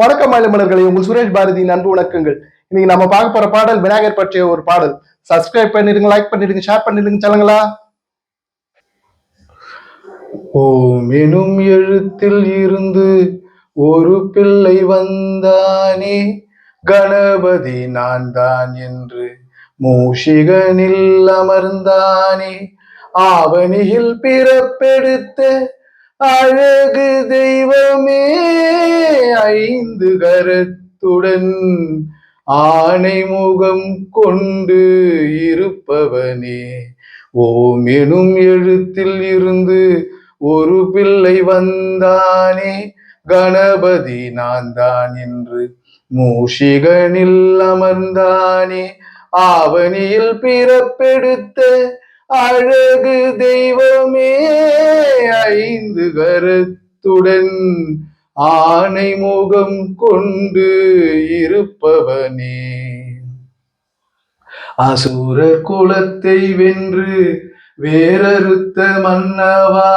வணக்கம் மலைமலர்களை உங்கள் சுரேஷ் பாரதி அன்பு வணக்கங்கள். இன்னைக்கு நம்ம பார்க்க போற பாடல் விநாயகர் பற்றிய ஒரு பாடல். சப்ஸ்கிரைப் பண்ணிடுங்க லைக் பண்ணிடுங்க ஷேர் பண்ணிடுங்க சொல்லுங்களா ஓம் எனும் எழுத்தில் இருந்து ஒரு பிள்ளை வந்தானே. கணபதி நான் தான் என்று மூஷிகனில் அமர்ந்தானே. ஆவணியில் பிறப்பெடுத்த அழகு தெய்வமே ஐந்து கரத்துடன் ஆணை முகம் கொண்டு இருப்பவனே. ஓம் எனும் எழுத்தில் இருந்து ஒரு பிள்ளை வந்தானே கணபதி நான் தான் என்று. மூஷிகனில் அமர்ந்தானே ஆவணியில் பிறப்பெடுத்த அழகு தெய்வமே. ஐந்து கருத்துடன் ஆனை முகம் கொண்டு இருப்பவனே. அசுர குலத்தை வென்று வேறறுத்த மன்னவா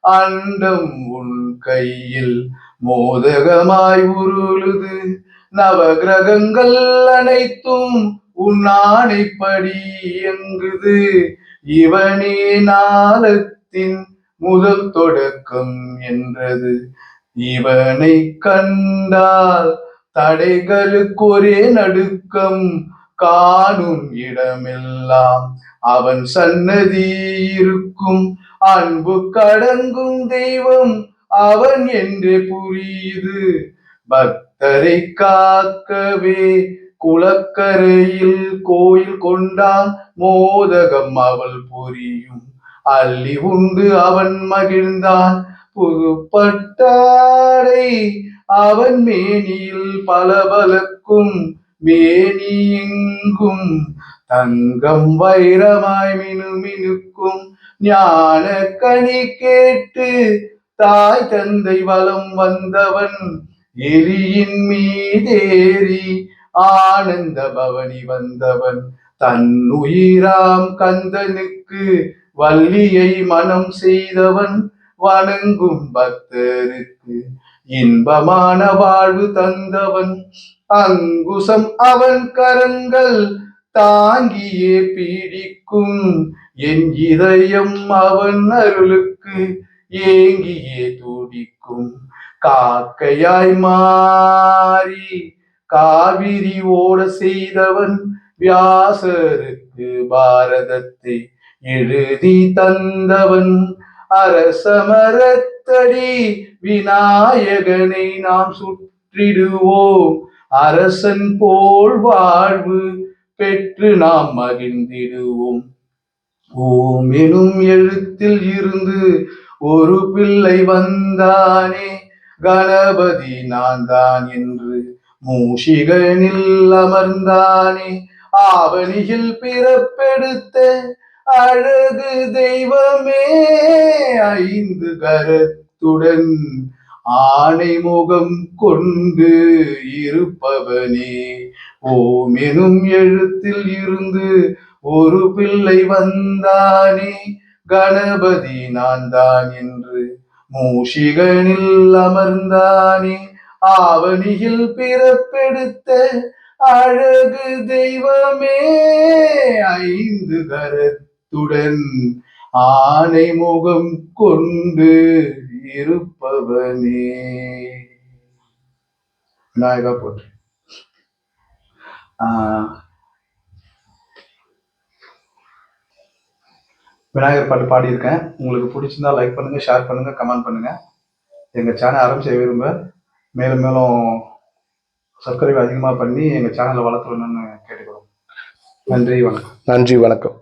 அண்டம் உன் கையில் மோதகமாய் உருளுது. நவகிரகங்கள் அனைத்தும் உன் ஆணைப்படி இயங்குது. இவனே நாளத்தின் முதல் தொடக்கம் என்றது. இவனை கண்டால் தடைகளுக்கு ஒரே நடுக்கம். காணும் இடமெல்லாம் அவன் சன்னதி இருக்கும் அன்பு கடங்கும் தெய்வம் அவன் என்று புரியுது. பக்தரை காக்கவே குளக்கரையில் கோயில் கொண்டான் மோதகம் அவள் புரியும். அள்ளி உண்டு அவன் மகிழ்ந்தான். புதுப்பட்டாடை அவன் மேனியில் பலபலக்கும் மேனியெங்கும். தங்கம் வைரமாய் மினு மினுக்கும் ஞான கனி கேட்டு தாய் தந்தை வலம் வந்தவன் எலியின் மீதேறி ஆனந்த பவனி வந்தவன். தன் உயிராம் கந்தனுக்கு வள்ளியை மனம் செய்தவன் வணங்கும் பக்தருக்கு இன்பமான வாழ்வு தந்தவன். அங்குசம் அவன் கரங்கள் தாங்கியே பீடிக்கும். என் இதயம் அவன் அருளுக்கு ஏங்கியே துடிக்கும். காக்கையாய் மாறி காவிரி ஓட செய்தவன் வியாசருக்கு பாரதத்தை எழுதி தந்தவன் அரசமரத்தடி விநாயகனை நாம் சுற்றிடுவோம். அரசன் போல் வாழ்வு பெற்று நாம் மகிழ்ந்திடுவோம். ஓம் எனும் எழுத்தில் இருந்து ஒரு பிள்ளை வந்தானே. கணபதி நான் தான் என்று மூஷிகனில் அமர்ந்தானே ஆவணியில் பிறப்பெடுத்த அழகு தெய்வமே ஐந்து கரத்துடன் ஆணை முகம் கொண்டு இருப்பவனே. ஓம் எனும் எழுத்தில் இருந்து ஒரு பிள்ளை வந்தானே கணபதி நான் தான் என்று மூஷிகனில் அமர்ந்தானே ஆவணியில் பிறப்பெடுத்த அழகு தெய்வமே ஐந்து கரத்துடன் ஆனை முகம் கொண்டு இருப்பவனே. விநாயகா போற்றி. விநாயகர் பாட்டு பாடியிருக்கேன். உங்களுக்கு பிடிச்சிருந்தா லைக் பண்ணுங்க ஷேர் பண்ணுங்க கமெண்ட் பண்ணுங்க. எங்க சேனல் ஆரம்பிச்சு விரும்ப. மேலும் மேலும் சப்ஸ்கிரைப் அதிகமாக பண்ணி எங்கள் சேனலை வளர்த்துறணும்னு கேட்டுக்கிறோம். நன்றி வணக்கம். நன்றி வணக்கம்.